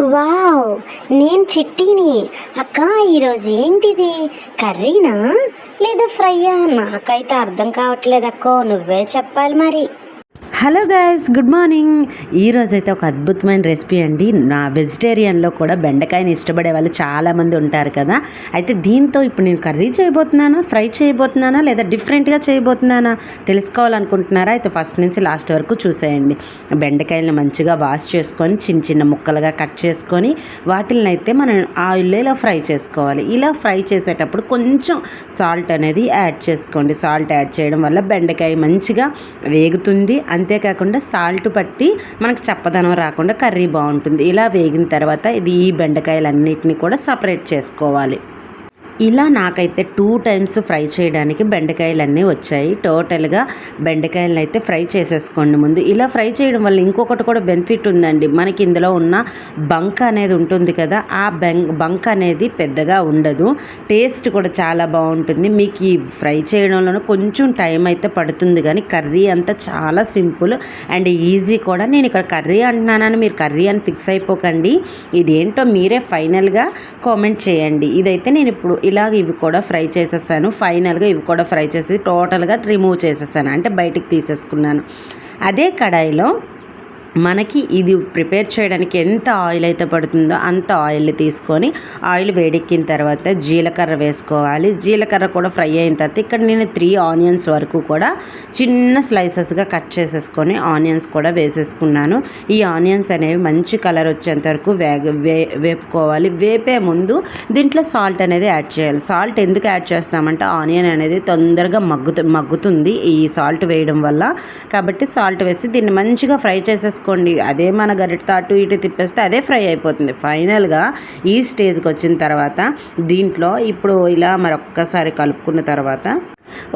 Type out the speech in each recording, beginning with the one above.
Wow నేను చిట్టిని. అక్క ఈరోజు ఏంటిది? కర్రీనా? లేదా ఫ్రైయా? నాకైతే అర్థం కావట్లేదు అక్కో నువ్వే చెప్పాలి మరి. Hello guys good morning. ఈరోజైతే ఒక అద్భుతమైన రెసిపీ అండి. నా వెజిటేరియన్లో కూడా బెండకాయని ఇష్టపడే వాళ్ళు చాలామంది ఉంటారు కదా. అయితే దీంతో ఇప్పుడు నేను కర్రీ చేయబోతున్నానా ఫ్రై చేయబోతున్నానా లేదా డిఫరెంట్గా చేయబోతున్నానా తెలుసుకోవాలనుకుంటున్నారా? అయితే ఫస్ట్ నుంచి లాస్ట్ వరకు చూసేయండి. బెండకాయలను మంచిగా వాష్ చేసుకొని చిన్న చిన్న ముక్కలుగా కట్ చేసుకొని వాటిని అయితే మనం ఆయిల్లో ఇలా ఫ్రై చేసుకోవాలి. ఇలా ఫ్రై చేసేటప్పుడు కొంచెం సాల్ట్ అనేది యాడ్ చేసుకోండి. సాల్ట్ యాడ్ చేయడం వల్ల బెండకాయ మంచిగా వేగుతుంది. అంతే అంతేకాకుండా సాల్ట్ పట్టి మనకు చప్పదనం రాకుండా కర్రీ బాగుంటుంది. ఇలా వేగిన తర్వాత ఇవి ఈ బెండకాయలన్నిటిని కూడా సపరేట్ చేసుకోవాలి. ఇలా నాకైతే టూ టైమ్స్ ఫ్రై చేయడానికి బెండకాయలు వచ్చాయి. టోటల్గా బెండకాయలను అయితే ఫ్రై చేసేసుకోండి ముందు. ఇలా ఫ్రై చేయడం వల్ల ఇంకొకటి కూడా బెనిఫిట్ ఉందండి. మనకి ఇందులో ఉన్న బంక్ అనేది ఉంటుంది కదా ఆ బెంక్ బంక్ అనేది పెద్దగా ఉండదు. టేస్ట్ కూడా చాలా బాగుంటుంది. మీకు ఈ ఫ్రై చేయడంలో కొంచెం టైం అయితే పడుతుంది కానీ కర్రీ అంతా చాలా సింపుల్ అండ్ ఈజీ కూడా. నేను ఇక్కడ కర్రీ అంటున్నానని మీరు కర్రీ అని ఫిక్స్ అయిపోకండి. ఇదేంటో మీరే ఫైనల్గా కామెంట్ చేయండి. ఇదైతే నేను ఇప్పుడు ఇలాగ ఇవి కూడా ఫ్రై చేసేసాను. ఫైనల్గా ఇవి కూడా ఫ్రై చేసి టోటల్గా రిమూవ్ చేసేసాను. అంటే బయటికి తీసేసుకున్నాను. అదే కడాయిలో మనకి ఇది ప్రిపేర్ చేయడానికి ఎంత ఆయిల్ అయితే పడుతుందో అంత ఆయిల్ తీసుకొని ఆయిల్ వేడెక్కిన తర్వాత జీలకర్ర వేసుకోవాలి. జీలకర్ర కూడా ఫ్రై అయిన తర్వాత ఇక్కడ నేను త్రీ ఆనియన్స్ వరకు కూడా చిన్న స్లైసెస్గా కట్ చేసేసుకొని ఆనియన్స్ కూడా వేసేసుకున్నాను. ఈ ఆనియన్స్ అనేవి మంచి కలర్ వచ్చేంత వరకు వేగ వే వేపుకోవాలి. వేపే ముందు దీంట్లో సాల్ట్ అనేది యాడ్ చేయాలి. సాల్ట్ ఎందుకు యాడ్ చేస్తామంటే ఆనియన్ అనేది తొందరగా మగ్గుతు మగ్గుతుంది ఈ సాల్ట్ వేయడం వల్ల. కాబట్టి సాల్ట్ వేసి దీన్ని మంచిగా ఫ్రై చేసేసుకొని చేసుకోండి అదే మన గరిటతో అటు ఇటు తిప్పేస్తే అదే ఫ్రై అయిపోతుంది. ఫైనల్గా ఈ స్టేజ్కి వచ్చిన తర్వాత దీంట్లో ఇప్పుడు ఇలా మరొక్కసారి కలుపుకున్న తర్వాత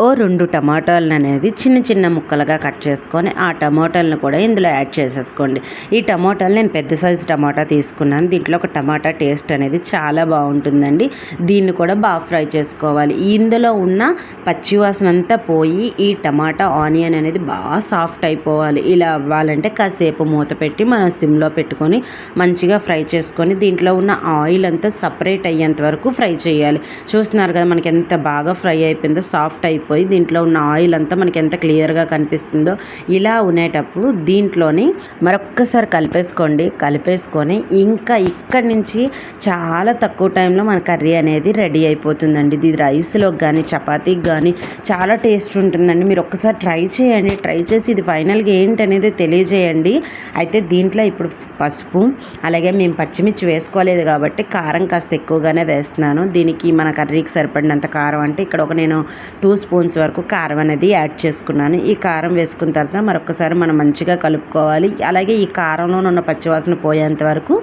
ఓ రెండు టమాటాలను అనేది చిన్న చిన్న ముక్కలుగా కట్ చేసుకొని ఆ టమాటాలను కూడా ఇందులో యాడ్ చేసేసుకోండి. ఈ టమాటాలు నేను పెద్ద సైజు టమాటా తీసుకున్నాను. దీంట్లో ఒక టమాటా టేస్ట్ అనేది చాలా బాగుంటుందండి. దీన్ని కూడా బాగా ఫ్రై చేసుకోవాలి. ఇందులో ఉన్న పచ్చివాసన అంతా పోయి ఈ టమాటా ఆనియన్ అనేది బాగా సాఫ్ట్ అయిపోవాలి. ఇలా అవ్వాలంటే కాసేపు మూత పెట్టి మనం సిమ్లో పెట్టుకొని మంచిగా ఫ్రై చేసుకొని దీంట్లో ఉన్న ఆయిల్ అంతా సపరేట్ అయ్యేంత వరకు ఫ్రై చేయాలి. చూస్తున్నారు కదా మనకి ఎంత బాగా ఫ్రై అయిపోయిందో సాఫ్ట్ అయిపోయి దీంట్లో ఉన్న ఆయిల్ అంతా మనకి ఎంత క్లియర్గా కనిపిస్తుందో ఇలా ఉండేటప్పుడు దీంట్లోని మరొక్కసారి కలిపేసుకోండి. కలిపేసుకొని ఇంకా ఇక్కడి నుంచి చాలా తక్కువ టైంలో మన కర్రీ అనేది రెడీ అయిపోతుందండి. ఇది రైస్లోకి కానీ చపాతీకి కానీ చాలా టేస్ట్ ఉంటుందండి. మీరు ఒక్కసారి ట్రై చేయండి. ట్రై చేసి ఇది ఫైనల్గా ఏంటనేది తెలియజేయండి. అయితే దీంట్లో ఇప్పుడు పసుపు అలాగే మేము పచ్చిమిర్చి వేసుకోలేదు కాబట్టి కారం కాస్త ఎక్కువగానే వేస్తున్నాను. దీనికి మన కర్రీకి సరిపడినంత కారం అంటే ఇక్కడ ఒక నేను టూ స్పూన్స్ వరకు కారం అనేది యాడ్ చేసుకున్నాను. ఈ కారం వేసుకున్న తర్వాత మరొకసారి మనం మంచిగా కలుపుకోవాలి. అలాగే ఈ కారంలో ఉన్న పచ్చివాసన పోయేంత వరకు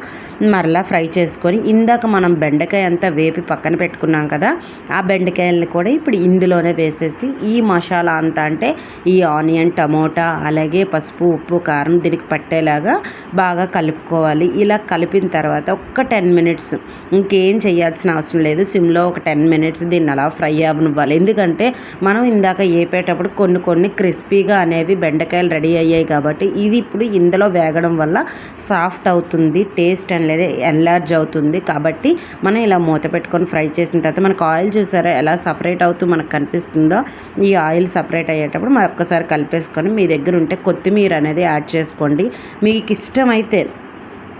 మరలా ఫ్రై చేసుకొని ఇందాక మనం బెండకాయ అంతా వేపి పక్కన పెట్టుకున్నాం కదా ఆ బెండకాయలను కూడా ఇప్పుడు ఇందులోనే వేసేసి ఈ మసాలా అంతా అంటే ఈ ఆనియన్ టమోటా అలాగే పసుపు ఉప్పు కారం దీనికి పట్టేలాగా బాగా కలుపుకోవాలి. ఇలా కలిపిన తర్వాత ఒక్క టెన్ మినిట్స్ ఇంకేం చేయాల్సిన అవసరం లేదు. సిమ్లో ఒక టెన్ మినిట్స్ దీన్ని అలా ఫ్రై అవ్వనివ్వాలి. ఎందుకంటే మనం ఇందాక ఏపేటప్పుడు కొన్ని కొన్ని క్రిస్పీగా అనేవి బెండకాయలు రెడీ అయ్యాయి కాబట్టి ఇది ఇప్పుడు ఇందులో వేగడం వల్ల సాఫ్ట్ అవుతుంది టేస్ట్ అనేది ఎన్లార్జ్ అవుతుంది. కాబట్టి మనం ఇలా మూత పెట్టుకొని ఫ్రై చేసిన తర్వాత మనకు ఆయిల్ చూసారా ఎలా సపరేట్ అవుతూ మనకు కనిపిస్తుందో? ఈ ఆయిల్ సపరేట్ అయ్యేటప్పుడు మరొకసారి కలిపేసుకొని మీ దగ్గర ఉంటే కొత్తిమీర అనేది యాడ్ చేసుకోండి. మీకు ఇష్టమైతే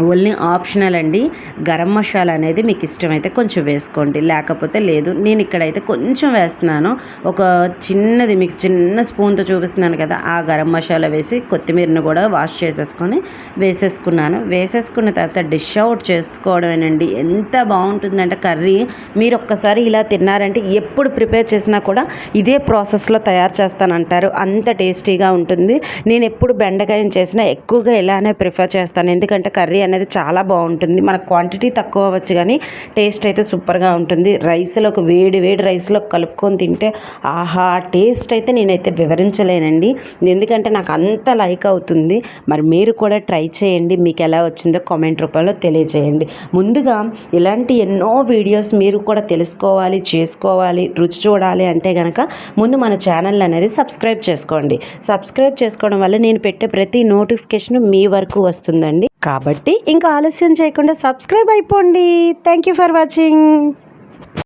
ఓన్లీ ఆప్షనల్ అండి. గరం మసాలా అనేది మీకు ఇష్టమైతే కొంచెం వేసుకోండి. లేకపోతే లేదు నేను ఇక్కడైతే కొంచెం వేస్తున్నాను. ఒక చిన్నది మీకు చిన్న స్పూన్తో చూపిస్తున్నాను కదా ఆ గరం మసాలా వేసి కొత్తిమీరను కూడా వాష్ చేసేసుకొని వేసేసుకున్నాను. వేసేసుకున్న తర్వాత డిష్ అవుట్ చేసుకోవడమేనండి. ఎంత బాగుంటుందంటే కర్రీ. మీరు ఒక్కసారి ఇలా తిన్నారంటే ఎప్పుడు ప్రిపేర్ చేసినా కూడా ఇదే ప్రాసెస్లో తయారు చేస్తానంటారు. అంత టేస్టీగా ఉంటుంది. నేను ఎప్పుడు బెండకాయం చేసినా ఎక్కువగా ఇలానే ప్రిఫర్ చేస్తాను. ఎందుకంటే కర్రీ అనేది చాలా బాగుంటుంది. మన క్వాంటిటీ తక్కువ అవ్వచ్చు కానీ టేస్ట్ అయితే సూపర్గా ఉంటుంది. రైస్లో ఒక వేడి వేడి రైస్లో కలుపుకొని తింటే ఆహా టేస్ట్ అయితే నేనైతే వివరించలేనండి. ఎందుకంటే నాకు అంత లైక్ అవుతుంది. మరి మీరు కూడా ట్రై చేయండి. మీకు ఎలా వచ్చిందో కామెంట్ రూపంలో తెలియజేయండి. ముందుగా ఇలాంటి ఎన్నో వీడియోస్ మీరు కూడా తెలుసుకోవాలి చేసుకోవాలి రుచి చూడాలి అంటే కనుక ముందు మన ఛానల్ అనేది సబ్స్క్రైబ్ చేసుకోండి. సబ్స్క్రైబ్ చేసుకోవడం వల్ల నేను పెట్టే ప్రతి నోటిఫికేషన్ మీ వరకు వస్తుందండి. కాబట్టి ఇంకా ఆలస్యం చేయకుండా సబ్స్క్రైబ్ అయిపోండి. Thank you for watching